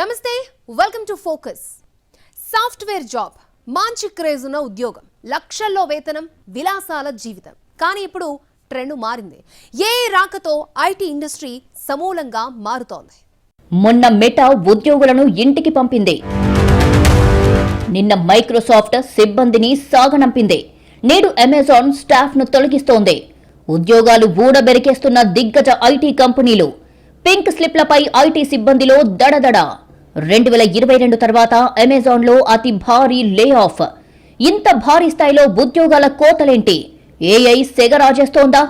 నమస్తే welcome to focus software job మంచి craze ఉన్న ఉద్యోగం లక్షల్లో వేతనం విలాసాల జీవితం. కానీ ఇప్పుడు ట్రెండ్ మారింది. ఏ రాకతో ఐటీ ఇండస్ట్రీ సమూలంగా మారుతోంది? మొన్న మెటా ఉద్యోగులను ఇంటికి పంపింది. నిన్న మైక్రోసాఫ్ట్ సిబ్బందిని సాగనంపింది. నేడు అమెజాన్ స్టాఫ్ను తొలగిస్తోంది. ఉద్యోగాలు ఊడబెరికేస్తున్న దిగ్గజ ఐటీ కంపెనీలు. పింక్ స్లిప్లపై ఐటీ సిబ్బందిలో దడదడ. రెండు వేల ఇరవై రెండు తర్వాత అమెజాన్లో అతి భారీ లే ఆఫ్ ఇంత భారీ స్థాయిలో ఉద్యోగాల కోతలేంటి? ఏఐ సెగ రాజేస్తోందా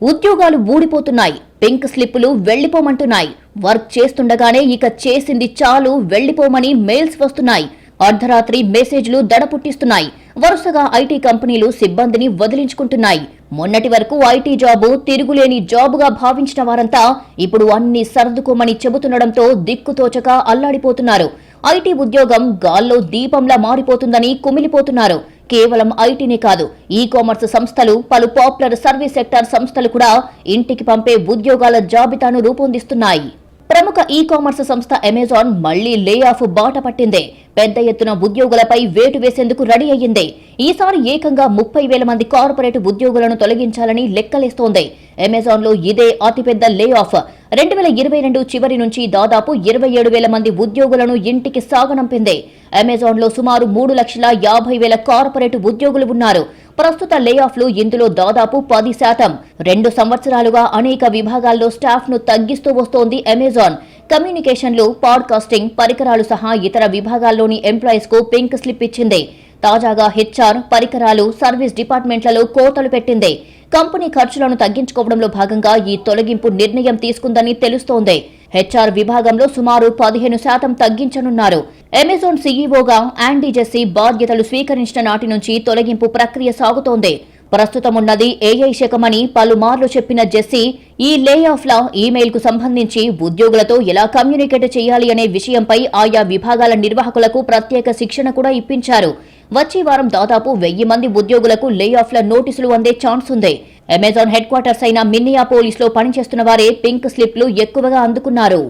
ఉద్యోగాలు ఊడిపోతున్నాయి పింక్ స్లిప్పులు వెళ్ళిపోమంటున్నాయి వర్క్ చేస్తుండగానే ఇక చేసింది చాలు వెళ్ళిపోమని మెయిల్స్ వస్తున్నాయి. అర్ధరాత్రి మెసేజ్లు దడ పుట్టిస్తున్నాయి వరుసగా ఐటీ కంపెనీలు సిబ్బందిని వదిలించుకుంటున్నాయి. మొన్నటి వరకు ఐటీ జాబు తిరుగులేని జాబుగా భావించిన వారంతా ఇప్పుడు అన్ని సర్దుకోమని చెబుతుండడంతో దిక్కుతోచక అల్లాడిపోతున్నారు. ఐటీ ఉద్యోగం గాల్లో దీపంలా మారిపోతుందని కుమిలిపోతున్నారు. కేవలం ఐటీనే కాదు ఈ కామర్స్ సంస్థలు పలు పాపులర్ సర్వీస్ సెక్టార్ సంస్థలు కూడా ఇంటికి పంపే ఉద్యోగాల జాబితాను రూపొందిస్తున్నాయి. ప్రముఖ ఈ కామర్స్ సంస్థ అమెజాన్ మళ్ళీ లే ఆఫ్ బాట పట్టింది. పెద్ద ఎత్తున ఉద్యోగులపై వేటు వేసేందుకు రెడీ అయ్యింది. ఈసారి ఏకంగా ముప్పై వేల మంది కార్పొరేట్ ఉద్యోగులను తొలగించాలని లెక్కలేస్తోంది. అమెజాన్లో ఇదే అతిపెద్ద లే ఆఫ్ రెండు వేల ఇరవై రెండు చివరి నుంచి దాదాపు ఇరవై ఏడు వేల మంది ఉద్యోగులను ఇంటికి సాగనంపింది. అమెజాన్లో సుమారు మూడు లక్షల యాభై వేల కార్పొరేట్ ఉద్యోగులు ఉన్నారు. ప్రస్తుత లే ఆఫ్లు ఇందులో దాదాపు పది శాతం. రెండు సంవత్సరాలుగా అనేక విభాగాల్లో స్టాఫ్ను తగ్గిస్తూ వస్తోంది అమెజాన్. కమ్యూనికేషన్లు పాడ్కాస్టింగ్ పరికరాలు సహా ఇతర విభాగాల్లోని ఎంప్లాయీస్కు పింక్ స్లిప్ ఇచ్చింది. తాజాగా హెచ్ఆర్ పరికరాలు సర్వీస్ డిపార్ట్మెంట్లలో కోతలు పెట్టింది. కంపెనీ ఖర్చులను తగ్గించుకోవడంలో భాగంగా ఈ తొలగింపు నిర్ణయం తీసుకుందని తెలుస్తోంది. హెచ్ఆర్ విభాగంలో సుమారు పదిహేను శాతం తగ్గించనున్నారు. అమెజాన్ సీఈఓగా యాండీ జెస్సీ బాధ్యతలు స్వీకరించిన నాటి నుంచి తొలగింపు ప్రక్రియ సాగుతోంది. ప్రస్తుతం ఉన్నది ఏఐ శకమని పలుమార్లు చెప్పిన జెస్సీ ఈ లే ఆఫ్ల ఈమెయిల్కు సంబంధించి ఉద్యోగులతో ఎలా కమ్యూనికేట్ చేయాలి అనే విషయంపై ఆయా విభాగాల నిర్వాహకులకు ప్రత్యేక శిక్షణ కూడా ఇప్పించారు. వచ్చే వారం దాదాపు వెయ్యి మంది ఉద్యోగులకు లే ఆఫ్ల నోటీసులు అందే ఛాన్స్ ఉంది. అమెజాన్ హెడ్ క్వార్టర్స్ అయిన మిన్నియాపోలిస్లో పనిచేస్తున్న వారే పింక్ స్లిప్లు ఎక్కువగా అందుకున్నారు.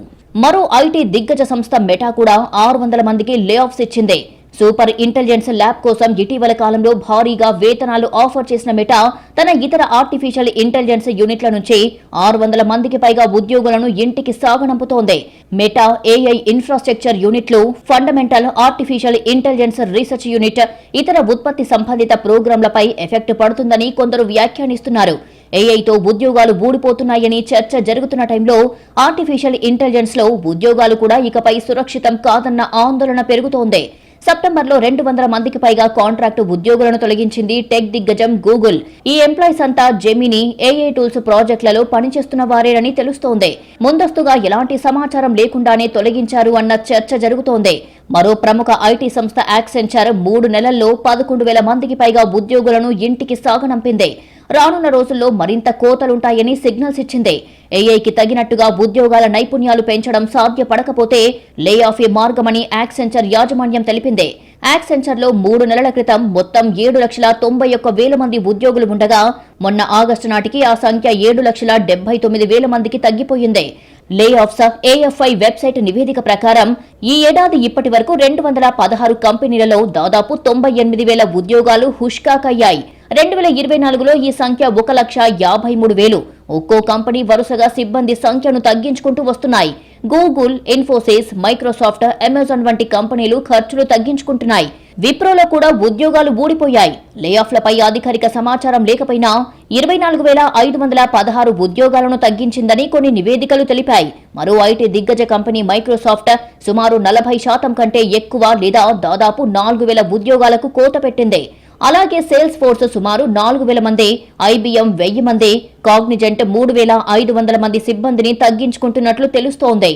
మరో ఐటీ దిగ్గజ సంస్థ మెటా కూడా ఆరు వందల మందికి లే ఆఫ్స్ ఇచ్చింది. సూపర్ ఇంటెలిజెన్స్ ల్యాబ్ కోసం ఇటీవల కాలంలో భారీగా వేతనాలు ఆఫర్ చేసిన మెటా తన ఇతర ఆర్టిఫిషియల్ ఇంటెలిజెన్స్ యూనిట్ల నుంచి ఆరు వందల మందికి పైగా ఉద్యోగులను ఇంటికి సాగనంపుతోంది. మెటా ఏఐ ఇన్ఫ్రాస్ట్రక్చర్ యూనిట్లు fundamental artificial intelligence research unit ఇతర ఉత్పత్తి సంబంధిత ప్రోగ్రాంలపై ఎఫెక్ట్ పడుతుందని కొందరు వ్యాఖ్యానిస్తున్నారు. ఏఐతో ఉద్యోగాలు ఊడిపోతున్నాయని చర్చ జరుగుతున్న టైంలో ఆర్టిఫిషియల్ ఇంటెలిజెన్స్లో ఉద్యోగాలు కూడా ఇకపై సురక్షితం కాదన్న ఆందోళన పెరుగుతోంది. సెప్టెంబర్లో రెండు వందల మందికి పైగా కాంట్రాక్టు ఉద్యోగులను తొలగించింది టెక్ దిగ్గజం గూగుల్. ఈ ఎంప్లాయీస్ అంతా జెమిని ఏఏ టూల్స్ ప్రాజెక్టులలో పనిచేస్తున్న వారేనని తెలుస్తోంది. ముందస్తుగా ఎలాంటి సమాచారం లేకుండానే తొలగించారు అన్న చర్చ జరుగుతోంది. మరో ప్రముఖ ఐటీ సంస్థ యాక్సెంచర్ మూడు నెలల్లో పదకొండు వేల మందికి పైగా ఉద్యోగులను ఇంటికి సాగనంపింది. రానున్న రోజుల్లో మరింత కోతలుంటాయని సిగ్నల్స్ ఇచ్చింది. ఏఐకి తగినట్టుగా ఉద్యోగాల నైపుణ్యాలు పెంచడం సాధ్యపడకపోతే లే ఆఫ్ ఏ మార్గమని యాక్సెంచర్ యాజమాన్యం తెలిపింది. యాక్సెంచర్లో మూడు నెలల క్రితం మొత్తం ఏడు లక్షల తొంభై ఒక్క వేల మంది ఉద్యోగులు ఉండగా మొన్న ఆగస్టు నాటికి ఆ సంఖ్య ఏడు లక్షల డెబ్బై తొమ్మిది వేల మందికి తగ్గిపోయింది. లే ఆఫ్స్ ఏఎఫ్ఐ వెబ్సైట్ నివేదిక ప్రకారం ఈ ఏడాది ఇప్పటి వరకు రెండు వందల పదహారు కంపెనీలలో దాదాపు తొంభై ఎనిమిది వేల ఉద్యోగాలు హుష్కాకయ్యాయి. రెండు వేల ఇరవై నాలుగులో ఈ సంఖ్య ఒక లక్ష యాభై మూడు వేలు. ఒక్కో కంపెనీ వరుసగా సిబ్బంది సంఖ్యను తగ్గించుకుంటూ వస్తున్నాయి. గూగుల్ ఇన్ఫోసిస్ మైక్రోసాఫ్ట్ అమెజాన్ వంటి కంపెనీలు ఖర్చులు తగ్గించుకుంటున్నాయి. విప్రోలో కూడా ఉద్యోగాలు ఊడిపోయాయి. లేఆఫ్లపై అధికారిక సమాచారం లేకపోయినా ఇరవై నాలుగు వేల ఐదు వందల పదహారు ఉద్యోగాలను తగ్గించిందని కొన్ని నివేదికలు తెలిపాయి. మరో ఐటీ దిగ్గజ కంపెనీ మైక్రోసాఫ్ట్ సుమారు నలభై శాతం కంటే ఎక్కువ లేదా దాదాపు నాలుగు వేల ఉద్యోగాలకు కోత పెట్టింది. అలాగే సేల్స్ ఫోర్స్ సుమారు నాలుగు వేల మంది ఐబీఎం వెయ్యి మంది కాగ్నిజెంట్ మూడు వేల ఐదు వందల మంది సిబ్బందిని తగ్గించుకుంటున్నట్లు తెలుస్తోంది.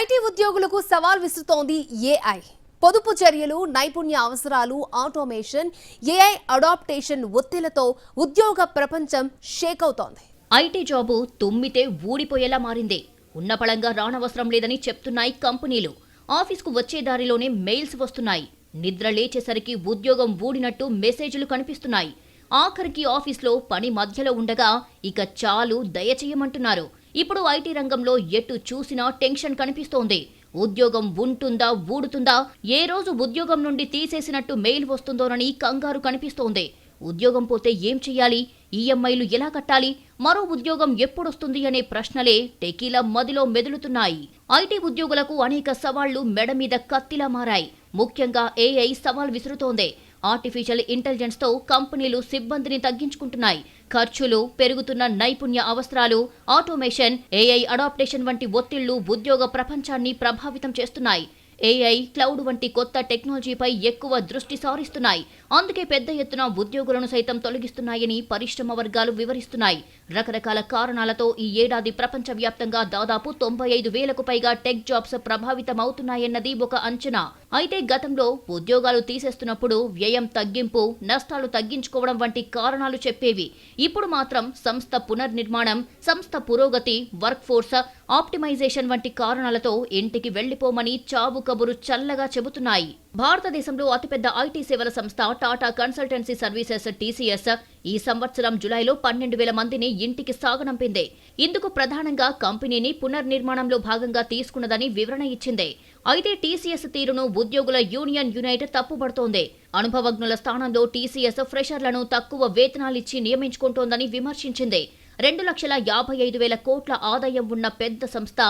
ఐటీ ఉద్యోగులకు సవాల్ విసురుతోంది ఏఐ. పొదుపు చర్యలు నైపుణ్య అవసరాలు ఆటోమేషన్ ఏఐ అడాప్టేషన్ ఒత్తిళ్ళతో ఉద్యోగ ప్రపంచం షేక్ అవుతోంది. ఐటీ జాబు తుమ్మితే ఊడిపోయేలా మారింది. ఉన్నపళంగా రానవసరం లేదని చెప్తున్నాయి కంపెనీలు. ఆఫీస్కు వచ్చే దారిలోనే మెయిల్స్ వస్తున్నాయి. నిద్ర లేచేసరికి ఉద్యోగం ఊడినట్టు మెసేజ్లు కనిపిస్తున్నాయి. ఆఖరికి ఆఫీస్లో పని మధ్యలో ఉండగా ఇక చాలు దయచేయమంటున్నారు. ఇప్పుడు ఐటీ రంగంలో ఎటు చూసినా టెన్షన్ కనిపిస్తోంది. ఉద్యోగం ఉంటుందా ఊడుతుందా ఏ రోజు ఉద్యోగం నుండి తీసేసినట్టు మెయిల్ వస్తుందోనని కంగారు కనిపిస్తోంది. ఉద్యోగం పోతే ఏం చెయ్యాలి? ఈఎంఐలు ఎలా కట్టాలి? మరో ఉద్యోగం ఎప్పుడొస్తుంది అనే ప్రశ్నలే టెకీల మదిలో మెదులుతున్నాయి. ఐటీ ఉద్యోగులకు అనేక సవాళ్ళు మెడ మీద కత్తిలా మారాయి. ముఖ్యంగా ఏఐ సవాల్ విసురుతోంది. ఆర్టిఫిషియల్ ఇంటెలిజెన్స్తో కంపెనీలు సిబ్బందిని తగ్గించుకుంటున్నాయి. ఖర్చులు పెరుగుతున్న నైపుణ్య అవసరాలు ఆటోమేషన్ ఏఐ అడాప్టేషన్ వంటి ఒత్తిళ్ళు ఉద్యోగ ప్రపంచాన్ని ప్రభావితం చేస్తున్నాయి. ఏఐ క్లౌడ్ వంటి కొత్త టెక్నాలజీపై ఎక్కువ దృష్టి సారిస్తున్నాయి. అందుకే పెద్ద ఎత్తున ఉద్యోగులను సైతం తొలగిస్తున్నాయని పరిశ్రమ వర్గాలు వివరిస్తున్నాయి. రకరకాల కారణాలతో ఈ ఏడాది ప్రపంచవ్యాప్తంగా దాదాపు తొంభై ఐదు వేలకు పైగా టెక్ జాబ్స్ ప్రభావితమవుతున్నాయన్నది ఒక అంచనా. అయితే గతంలో ఉద్యోగాలు తీసేస్తున్నప్పుడు వ్యయం తగ్గింపు నష్టాలు తగ్గించుకోవడం వంటి కారణాలు చెప్పేవి. ఇప్పుడు మాత్రం సంస్థ పునర్నిర్మాణం సంస్థ పురోగతి వర్క్ ఫోర్స్ ఆప్టిమైజేషన్ వంటి కారణాలతో ఇంటికి వెళ్ళిపోమని చావు కబురు చల్లగా చెబుతున్నాయి. భారతదేశంలో అతిపెద్ద ఐటీ సేవల సంస్థ టాటా కన్సల్టెన్సీ సర్వీసెస్ టీసీఎస్ ఈ సంవత్సరం జులైలో పన్నెండు వేల మందిని ఇంటికి సాగనంపింది. ఇందుకు ప్రధానంగా కంపెనీని పునర్నిర్మాణంలో భాగంగా తీసుకున్నదని వివరణ ఇచ్చింది. అయితే టీసీఎస్ తీరును ఉద్యోగుల యూనియన్ యునైట్ తప్పుబడుతోంది. అనుభవజ్ఞుల స్థానంలో టీసీఎస్ ఫ్రెషర్లను తక్కువ వేతనాలిచ్చి నియమించుకుంటోందని విమర్శించింది. రెండు లక్షల యాభై ఐదు వేల కోట్ల ఆదాయం ఉన్న పెద్ద సంస్థ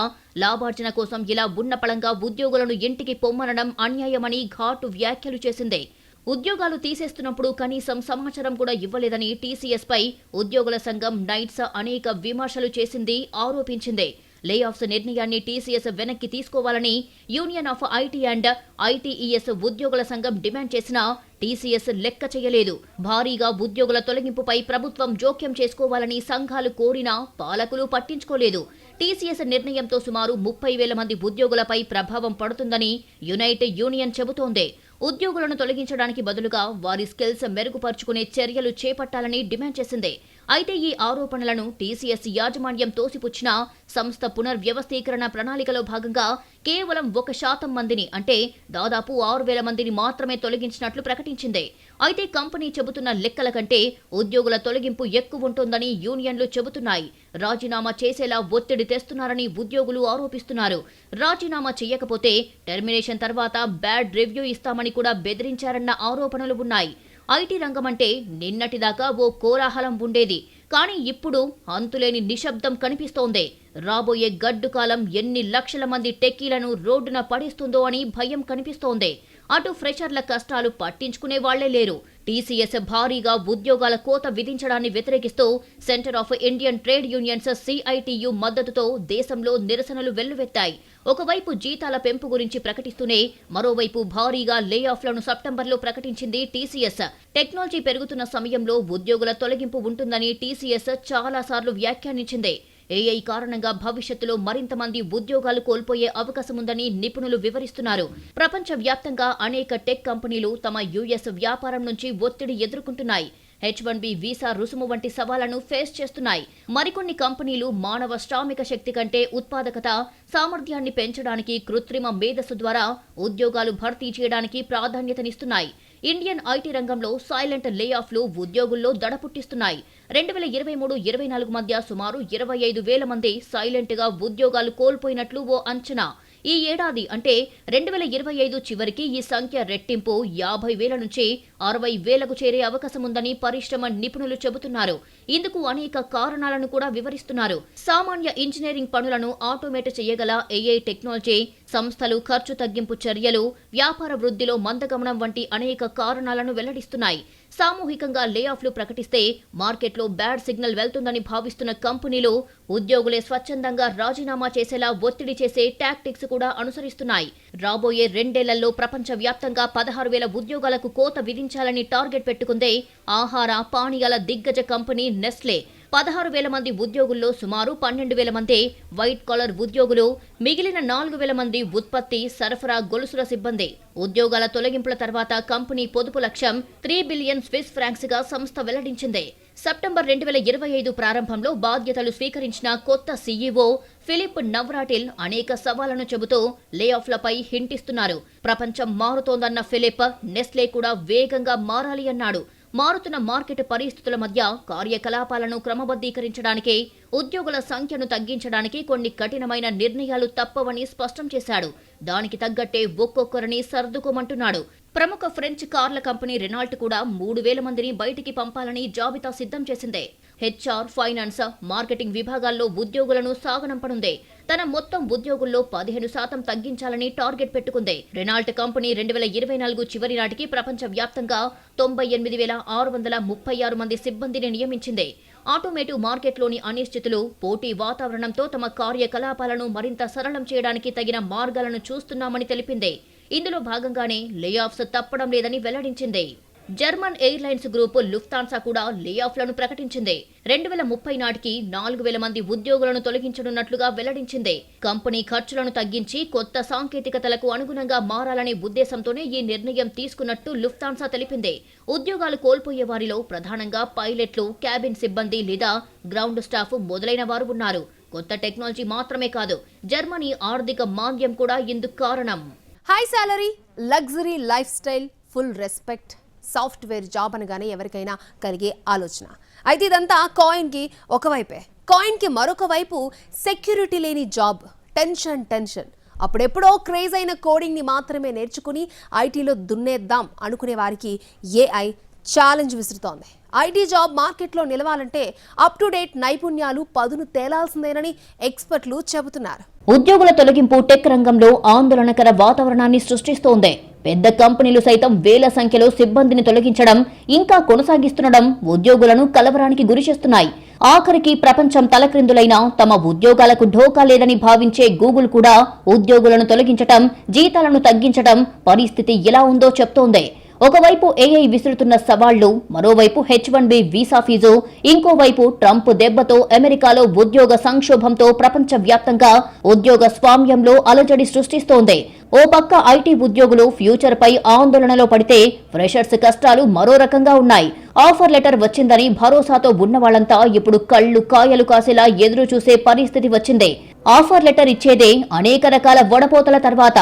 లాభార్జన కోసం ఇలా ఉన్నపళంగా ఉద్యోగులను ఇంటికి పొమ్మనడం అన్యాయమని ఘాటు వ్యాఖ్యలు చేసింది. ఉద్యోగాలు తీసేస్తున్నప్పుడు కనీసం సమాచారం కూడా ఇవ్వలేదని టీసీఎస్ పై ఉద్యోగుల సంఘం నైట్స్ అనేక విమర్శలు చేసింది ఆరోపించింది. లే ఆఫ్స్ నిర్ణయాన్ని టీసీఎస్ వెనక్కి తీసుకోవాలని union of IT and ITES ఉద్యోగుల సంఘం డిమాండ్ చేసినా టీసీఎస్ లెక్క చేయలేదు. భారీగా ఉద్యోగుల తొలగింపుపై ప్రభుత్వం జోక్యం చేసుకోవాలని సంఘాలు కోరినా పాలకులు పట్టించుకోలేదు. టీసీఎస్ నిర్ణయంతో సుమారు ముప్పై వేల మంది ఉద్యోగులపై ప్రభావం పడుతుందని యునైట్ యూనియన్ చెబుతోంది. ఉద్యోగులను తొలగించడానికి బదులుగా వారి స్కిల్స్ మెరుగుపరుచుకునే చర్యలు చేపట్టాలని డిమాండ్ చేసింది. అయితే ఈ ఆరోపణలను టీసీఎస్ యాజమాన్యం తోసిపుచ్చిన సంస్థ పునర్వ్యవస్థీకరణ ప్రణాళికలో భాగంగా కేవలం ఒక శాతం మందిని అంటే దాదాపు ఆరు వేల మందిని మాత్రమే తొలగించినట్లు ప్రకటించింది. అయితే కంపెనీ చెబుతున్న లెక్కల కంటే ఉద్యోగుల తొలగింపు ఎక్కువ ఉంటుందని యూనియన్లు చెబుతున్నాయి. రాజీనామా చేసేలా ఒత్తిడి తెస్తున్నారని ఉద్యోగులు ఆరోపిస్తున్నారు. రాజీనామా చేయకపోతే టెర్మినేషన్ తర్వాత బ్యాడ్ రివ్యూ ఇస్తామని కూడా బెదిరించారన్న ఆరోపణలు ఉన్నాయి. ఐటీ రంగం అంటే నిన్నటిదాకా ఓ కోలాహలం ఉండేది. కానీ ఇప్పుడు అంతులేని నిశ్శబ్దం కనిపిస్తోంది. రాబోయే గడ్డు కాలం ఎన్ని లక్షల మంది టెక్కీలను రోడ్డున పడేస్తుందో అని భయం కనిపిస్తోంది. అటు ఫ్రెషర్ల కష్టాలు పట్టించుకునే వాళ్ళే లేరు. టీసీఎస్ భారీగా ఉద్యోగాల కోత విధించడాన్ని వ్యతిరేకిస్తూ centre of Indian trade unions CITU మద్దతుతో దేశంలో నిరసనలు వెల్లువెత్తాయి. ఒకవైపు జీతాల పెంపు గురించి ప్రకటిస్తూనే మరోవైపు భారీగా లే ఆఫ్లను సెప్టెంబర్లో ప్రకటించింది టీసీఎస్. టెక్నాలజీ పెరుగుతున్న సమయంలో ఉద్యోగుల తొలగింపు ఉంటుందని టీసీఎస్ చాలాసార్లు వ్యాఖ్యానించింది. ఏఐ కారణంగా భవిష్యత్తులో మరింత మంది ఉద్యోగాలు కోల్పోయే అవకాశం ఉందని నిపుణులు వివరిస్తున్నారు. ప్రపంచ వ్యాప్తంగా అనేక టెక్ కంపెనీలు తమ యుఎస్ వ్యాపారం నుంచి ఒత్తిడి ఎదుర్కొంటున్నాయి. హెచ్ వన్ బి వీసా రుసుము వంటి సవాళ్ళను ఫేస్ చేస్తున్నాయి. మరికొన్ని కంపెనీలు మానవ శ్రామిక శక్తి కంటే ఉత్పాదకత సామర్థ్యాన్ని పెంచడానికి కృత్రిమ మేధస్సు ద్వారా ఉద్యోగాలు భర్తీ చేయడానికి ప్రాధాన్యతనిస్తున్నాయి. ఇండియన్ ఐటీ రంగంలో సైలెంట్ లే ఆఫ్లు ఉద్యోగుల్లో దడ పుట్టిస్తున్నాయి రెండు వేల ఇరవై మూడు ఇరవై నాలుగు మధ్య సుమారు ఇరవై ఐదు వేల మంది సైలెంట్గా ఉద్యోగాలు కోల్పోయినట్లు ఓ అంచనా. ఈ ఏడాది అంటే రెండు వేల ఇరవై ఐదు చివరికి ఈ సంఖ్య రెట్టింపు యాభై వేల నుంచి అరవై వేలకు చేరే అవకాశం ఉందని పరిశ్రమ నిపుణులు చెబుతున్నారు. ఇందుకు అనేక కారణాలను కూడా వివరిస్తున్నారు. సామాన్య ఇంజనీరింగ్ పనులను ఆటోమేట్ చేయగల ఏఐ టెక్నాలజీ సంస్థలు ఖర్చు తగ్గింపు చర్యలు వ్యాపార వృద్ధిలో మందగమనం వంటి అనేక కారణాలను వెల్లడిస్తున్నాయి. సామూహికంగా లే ఆఫ్లు ప్రకటిస్తే మార్కెట్లో బ్యాడ్ సిగ్నల్ వెళ్తుందని భావిస్తున్న కంపెనీలు ఉద్యోగులే స్వచ్ఛందంగా రాజీనామా చేసేలా ఒత్తిడి చేసే టాక్టిక్స్ కూడా అనుసరిస్తున్నాయి. రాబోయే రెండేళ్ళలో ప్రపంచ వ్యాప్తంగా పదహారు వేల ఉద్యోగాలకు కోత విధించాలని టార్గెట్ పెట్టుకుందే ఆహార పానీయాల దిగ్గజ కంపెనీ నెస్లే. పదహారు వేల మంది ఉద్యోగుల్లో సుమారు పన్నెండు వేల మంది వైట్ కాలర్ ఉద్యోగులు మిగిలిన నాలుగు వేల మంది ఉత్పత్తి సరఫరా గొలుసుల సిబ్బంది. ఉద్యోగాల తొలగింపుల తర్వాత కంపెనీ పొదుపు లక్ష్యం త్రీ బిలియన్ స్విస్ ఫ్రాంక్స్గా సంస్థ వెల్లడించింది. సెప్టెంబర్ రెండు వేల ఇరవై ఐదు ప్రారంభంలో బాధ్యతలు స్వీకరించిన కొత్త సీఈఓ ఫిలిప్ నవ్రాటిల్ అనేక సవాళ్ళను చెబుతూ లే ఆఫ్లపై హింటిస్తున్నారు. ప్రపంచం మారుతోందన్న ఫిలిప్ నెస్లే కూడా వేగంగా మారాలి అన్నాడు. మారుతున్న మార్కెట్ పరిస్థితుల మధ్య కార్యకలాపాలను క్రమబద్ధీకరించడానికి ఉద్యోగుల సంఖ్యను తగ్గించడానికి కొన్ని కఠినమైన నిర్ణయాలు తప్పవని స్పష్టం చేశాడు. దానికి తగ్గట్టే ఒక్కొక్కరిని సర్దుకోమంటున్నాడు. ప్రముఖ ఫ్రెంచ్ కార్ల కంపెనీ రెనాల్ట్ కూడా మూడు వేల మందిని బయటికి పంపాలని జాబితా సిద్ధం చేసిందే. హెచ్ఆర్ ఫైనాన్స్ మార్కెటింగ్ విభాగాల్లో ఉద్యోగులను సాగనంపనుంది. తన మొత్తం ఉద్యోగుల్లో పదిహేను శాతం తగ్గించాలని టార్గెట్ పెట్టుకుంది. రెనాల్ట్ కంపెనీ రెండు వేల ఇరవై నాలుగు చివరి నాటికి ప్రపంచ వ్యాప్తంగా తొంభై ఎనిమిది వేల ఆరు వందల ముప్పై ఆరు మంది సిబ్బందిని నియమించింది. ఆటోమేటివ్ మార్కెట్లోని అనిశ్చితులు పోటీ వాతావరణంతో తమ కార్యకలాపాలను మరింత సరళం చేయడానికి తగిన మార్గాలను చూస్తున్నామని తెలిపింది. ఇందులో భాగంగానే లేఆఫ్స్ తప్పడం లేదని వెల్లడించింది. జర్మన్ ఎయిర్లైన్స్ గ్రూప్ లుఫ్తాన్సా కూడా లేఆఫ్లను ప్రకటించింది. రెండు వేల ముప్పై నాటికి నాలుగు వేల మంది ఉద్యోగులను తొలగించనున్నట్లుగా వెల్లడించింది. కంపెనీ ఖర్చులను తగ్గించి కొత్త సాంకేతికతలకు అనుగుణంగా మారాలనే ఉద్దేశంతోనే ఈ నిర్ణయం తీసుకున్నట్టు లుఫ్తాన్సా తెలిపింది. ఉద్యోగాలు కోల్పోయే వారిలో ప్రధానంగా పైలట్లు క్యాబిన్ సిబ్బంది లేదా గ్రౌండ్ స్టాఫ్ మొదలైన వారు ఉన్నారు. కొత్త టెక్నాలజీ మాత్రమే కాదు జర్మనీ ఆర్థిక మాంద్యం కూడా ఇందుకు కారణం. High salary luxury lifestyle full respect software job అనగానే ఎవరికైనా కలిగే ఆలోచన. అయితే ఇదంతా కాయిన్కి ఒకవైపే కాయిన్కి మరొక వైపు సెక్యూరిటీ లేని జాబ్. టెన్షన్ టెన్షన్ అప్పుడెప్పుడో క్రేజ్ అయిన కోడింగ్ని మాత్రమే నేర్చుకుని ఐటీలో దున్నేద్దాం అనుకునే వారికి ఏఐ ఛాలెంజ్ విసురుతోంది. ఐటీ జాబ్ మార్కెట్లో నిలవాలంటే అప్ టు డేట్ నైపుణ్యాలు పదును తేలాల్సిందేనని ఎక్స్పర్ట్లు చెబుతున్నారు. ఉద్యోగుల తొలగింపు టెక్ రంగంలో ఆందోళనకర వాతావరణాన్ని సృష్టిస్తోంది. పెద్ద కంపెనీలు సైతం వేల సంఖ్యలో సిబ్బందిని తొలగించడం ఇంకా కొనసాగిస్తుండడం ఉద్యోగులను కలవరానికి గురిచేస్తున్నాయి ఆఖరికి ప్రపంచం తలక్రిందులైన తమ ఉద్యోగాలకు ఢోకా లేదని భావించే గూగుల్ కూడా ఉద్యోగులను తొలగించటం జీతాలను తగ్గించటం పరిస్థితి ఎలా ఉందో చెప్తోంది. ఒకవైపు ఏఐ విసురుతున్న సవాళ్ళు మరోవైపు H one B visa fee ఇంకోవైపు ట్రంప్ దెబ్బతో అమెరికాలో ఉద్యోగ సంక్షోభంతో ప్రపంచవ్యాప్తంగా ఉద్యోగ స్వామ్యంలో అలజడి సృష్టిస్తోంది. ఓ పక్క ఐటీ ఉద్యోగులు ఫ్యూచర్ పై ఆందోళనలో పడితే ఫ్రెషర్స్ కష్టాలు మరో రకంగా ఉన్నాయి. ఆఫర్ లెటర్ వచ్చిందని భరోసాతో ఉన్నవాళ్ళంతా ఇప్పుడు కళ్ళు కాయలు కాసేలా ఎదురు చూసే పరిస్థితి వచ్చింది. ఆఫర్ లెటర్ ఇచ్చేదే అనేక రకాల వడపోతల తర్వాత.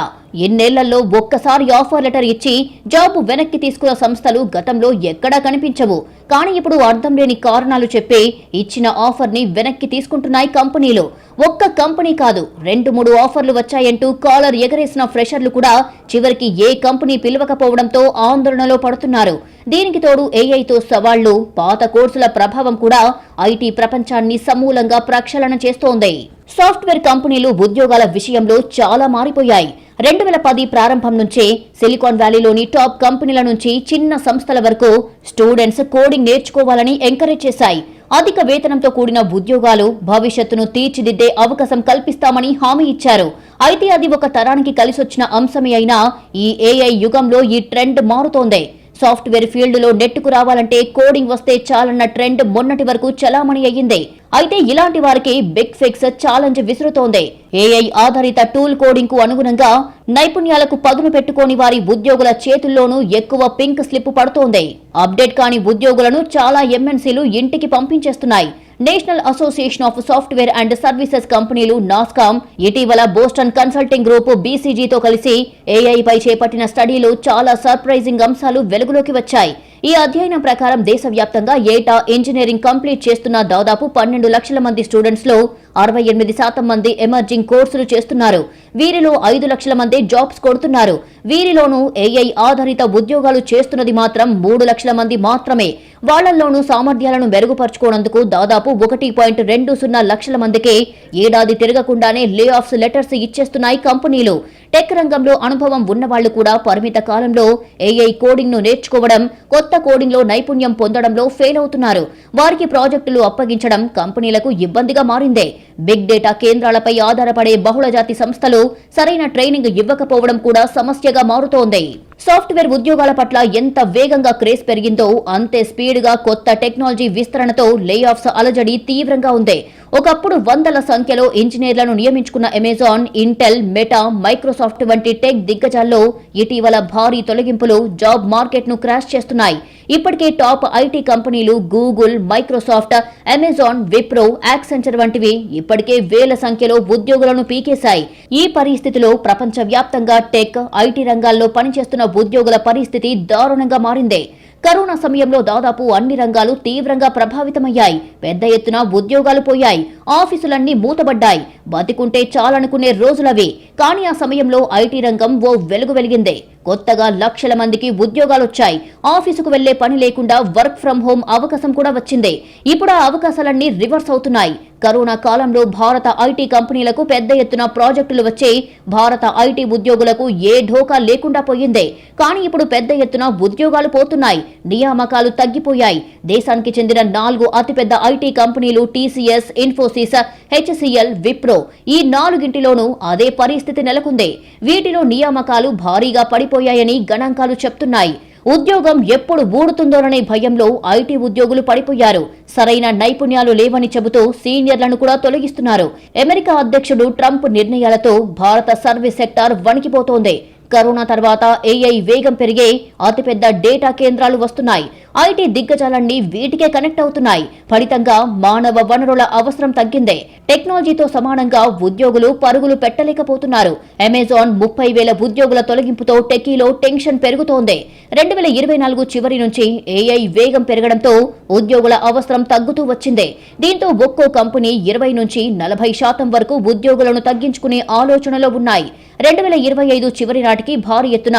ఇన్నేళ్ళలో ఒక్కసారి ఆఫర్ లెటర్ ఇచ్చి జాబ్ వెనక్కి తీసుకున్న సంస్థలు గతంలో ఎక్కడా కనిపించవు. కానీ ఇప్పుడు అర్థం లేని కారణాలు చెప్పి ఇచ్చిన ఆఫర్ని వెనక్కి తీసుకుంటున్నాయి కంపెనీలు. ఒక్క కంపెనీ కాదు రెండు మూడు ఆఫర్లు వచ్చాయంటూ కాలర్ ఎగరేసిన ఫ్రెషర్లు కూడా చివరికి ఏ కంపెనీ పిలవకపోవడంతో ఆందోళనలో పడుతున్నారు. దీనికి తోడు ఏఐతో సవాళ్ళు పాత కోర్సుల ప్రభావం కూడా ఐటీ ప్రపంచాన్ని సమూలంగా ప్రక్షాళన చేస్తోంది. సాఫ్ట్వేర్ కంపెనీలు ఉద్యోగాల విషయంలో చాలా మారిపోయాయి. రెండు వేల పది ప్రారంభం నుంచే సిలికాన్ వ్యాలీలోని టాప్ కంపెనీల నుంచి చిన్న సంస్థల వరకు స్టూడెంట్స్ కోడింగ్ నేర్చుకోవాలని ఎంకరేజ్ చేశాయి. అధిక వేతనంతో కూడిన ఉద్యోగాలు భవిష్యత్తును తీర్చిదిద్దే అవకాశం కల్పిస్తామని హామీ ఇచ్చారు. అయితే అది ఒక తరానికి కలిసొచ్చిన అంశమే అయినా ఈ ఏఐ యుగంలో ఈ ట్రెండ్ మారుతోంది. సాఫ్ట్వేర్ ఫీల్డ్లో నెట్టుకు రావాలంటే కోడింగ్ వస్తే చాలన్న ట్రెండ్ మొన్నటి వరకు చలామణి అయ్యింది. అయితే ఇలాంటి వారికి బిగ్ ఫిక్స్ ఛాలెంజ్ విసురుతోంది. ఏఐ ఆధారిత టూల్ కోడింగ్కు అనుగుణంగా నైపుణ్యాలకు పదును పెట్టుకోని వారి ఉద్యోగుల చేతుల్లోనూ ఎక్కువ పింక్ స్లిప్ పడుతోంది. అప్డేట్ కాని ఉద్యోగులను చాలా ఎంఎన్సీలు ఇంటికి పంపించేస్తున్నాయి. National Association of Software and Services కంపెనీలు నాస్కామ్ ఇటీవల బోస్టన్ కన్సల్టింగ్ గ్రూప్ బీసీజీతో కలిసి ఏఐపై చేపట్టిన స్టడీలో చాలా సర్ప్రైజింగ్ అంశాలు వెలుగులోకి వచ్చాయి. ఈ అధ్యయనం ప్రకారం దేశవ్యాప్తంగా ఏటా ఇంజనీరింగ్ కంప్లీట్ చేస్తున్న దాదాపు పన్నెండు లక్షల మంది స్టూడెంట్స్లో అరవై ఎనిమిది శాతం మంది ఎమర్జింగ్ కోర్సులు చేస్తున్నారు. వీరిలో ఐదు లక్షల మంది జాబ్స్ కొడుతున్నారు. వీరిలోనూ ఏఐ ఆధారిత ఉద్యోగాలు చేస్తున్నది మాత్రం మూడు లక్షల మంది మాత్రమే. వాళ్ళలోనూ సామర్థ్యాలను మెరుగుపరుచుకోనందుకు దాదాపు ఒకటి పాయింట్ రెండు సున్నా లక్షల మందికి ఏడాది తిరగకుండానే లే ఆఫ్స్ లెటర్స్ ఇచ్చేస్తున్నాయి కంపెనీలు. టెక్ రంగంలో అనుభవం ఉన్నవాళ్ళు కూడా పరిమిత కాలంలో ఏఐ కోడింగ్ను నేర్చుకోవడం కొత్త కోడింగ్లో నైపుణ్యం పొందడంలో ఫెయిల్ అవుతున్నారు. వారికి ప్రాజెక్టులు అప్పగించడం కంపెనీలకు ఇబ్బందిగా మారిందే. బిగ్ డేటా కేంద్రాలపై ఆధారపడే బహుళజాతి సంస్థలు సరైన ట్రైనింగ్ ఇవ్వకపోవడం కూడా సమస్యగా మారుతోంది. సాఫ్ట్వేర్ ఉద్యోగాల పట్ల ఎంత వేగంగా క్రేజ్ పెరిగిందో అంతే స్పీడ్గా కొత్త టెక్నాలజీ విస్తరణతో లే ఆఫ్స్ అలజడి తీవ్రంగా ఉంది. ఒకప్పుడు వందల సంఖ్యలో ఇంజనీర్లను నియమించుకున్న అమెజాన్ ఇంటెల్ మెటా మైక్రోసాఫ్ట్ వంటి టెక్ దిగ్గజాల్లో ఇటీవల భారీ తొలగింపులు జాబ్ మార్కెట్ను క్రాష్ చేస్తున్నాయి. ఇప్పటికే టాప్ ఐటీ కంపెనీలు Google Microsoft Amazon Wipro Accenture వంటివి ఇప్పటికే వేల సంఖ్యలో ఉద్యోగులను పీకేశాయి. ఈ పరిస్థితిలో ప్రపంచవ్యాప్తంగా టెక్ ఐటీ రంగాల్లో పనిచేస్తున్న ఉద్యోగుల పరిస్థితి దారుణంగా మారింది. కరోనా సమయంలో దాదాపు అన్ని రంగాలు తీవ్రంగా ప్రభావితమయ్యాయి. పెద్ద ఎత్తున ఉద్యోగాలు పోయాయి. ఆఫీసులన్నీ మూతబడ్డాయి. బతికుంటే చాలనుకునే రోజులవి. కానీ ఆ సమయంలో ఐటీ రంగం ఓ వెలుగు వెలిగిందే. కొత్తగా లక్షల మందికి ఉద్యోగాలొచ్చాయి. ఆఫీసుకు వెళ్ళే పని లేకుండా వర్క్ ఫ్రం హోం అవకాశం కూడా వచ్చింది. ఇప్పుడు ఆ అవకాశాలన్నీ రివర్స్ అవుతున్నాయి. కరోనా కాలంలో భారత ఐటీ కంపెనీలకు పెద్ద ఎత్తున ప్రాజెక్టులు వచ్చే భారత ఐటీ ఉద్యోగులకు ఏ ఢోకా లేకుండా పోయిందే. కానీ ఇప్పుడు పెద్ద ఎత్తున ఉద్యోగాలు పోతున్నాయి. నియామకాలు తగ్గిపోయాయి. దేశానికి చెందిన నాలుగు అతిపెద్ద ఐటీ కంపెనీలు టీసీఎస్ ఇన్ఫోసిస్ హెచ్సిఎల్ విప్రో ఈ నాలుగింటిలోనూ అదే పరిస్థితి నెలకొంది. వీటిలో నియామకాలు భారీగా పడిపోయాయని గణాంకాలు చెప్తున్నాయి. ఉద్యోగం ఎప్పుడు ఊడుతుందోననే భయంలో ఐటీ ఉద్యోగులు పడిపోయారు. సరైన నైపుణ్యాలు లేవని చెబుతూ సీనియర్లను కూడా తొలగిస్తున్నారు. అమెరికా అధ్యక్షుడు ట్రంప్ నిర్ణయాలతో భారత సర్వీస్ సెక్టార్ వణికిపోతోంది. కరోనా తర్వాత ఏఐ వేగం పెరిగే అతిపెద్ద డేటా కేంద్రాలు వస్తున్నాయి. ఐటీ దిగ్గజాలన్నీ వీటికే కనెక్ట్ అవుతున్నాయి. ఫలితంగా మానవ వనరుల అవసరం తగ్గిందే. టెక్నాలజీతో సమానంగా ఉద్యోగులు పరుగులు పెట్టలేకపోతున్నారు. అమెజాన్ ముప్పై వేల ఉద్యోగుల తొలగింపుతో టెకీలో టెన్షన్ పెరుగుతోంది. రెండు వేల ఇరవై నాలుగు చివరి నుంచి ఏఐ వేగం పెరగడంతో ఉద్యోగుల అవసరం తగ్గుతూ వచ్చింది. దీంతో ఒక్కో కంపెనీ ఇరవై నుంచి నలభై శాతం వరకు ఉద్యోగులను తగ్గించుకునే ఆలోచనలో ఉన్నాయి. రెండు వేల ఇరవై ఐదు చివరి నాటికి భారీ ఎత్తున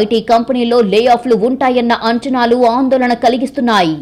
ఐటీ కంపెనీల్లో లే ఆఫ్లు ఉంటాయన్న అంచనాలు ఆందోళన ఆందోళన కలిగిస్తున్నాయి.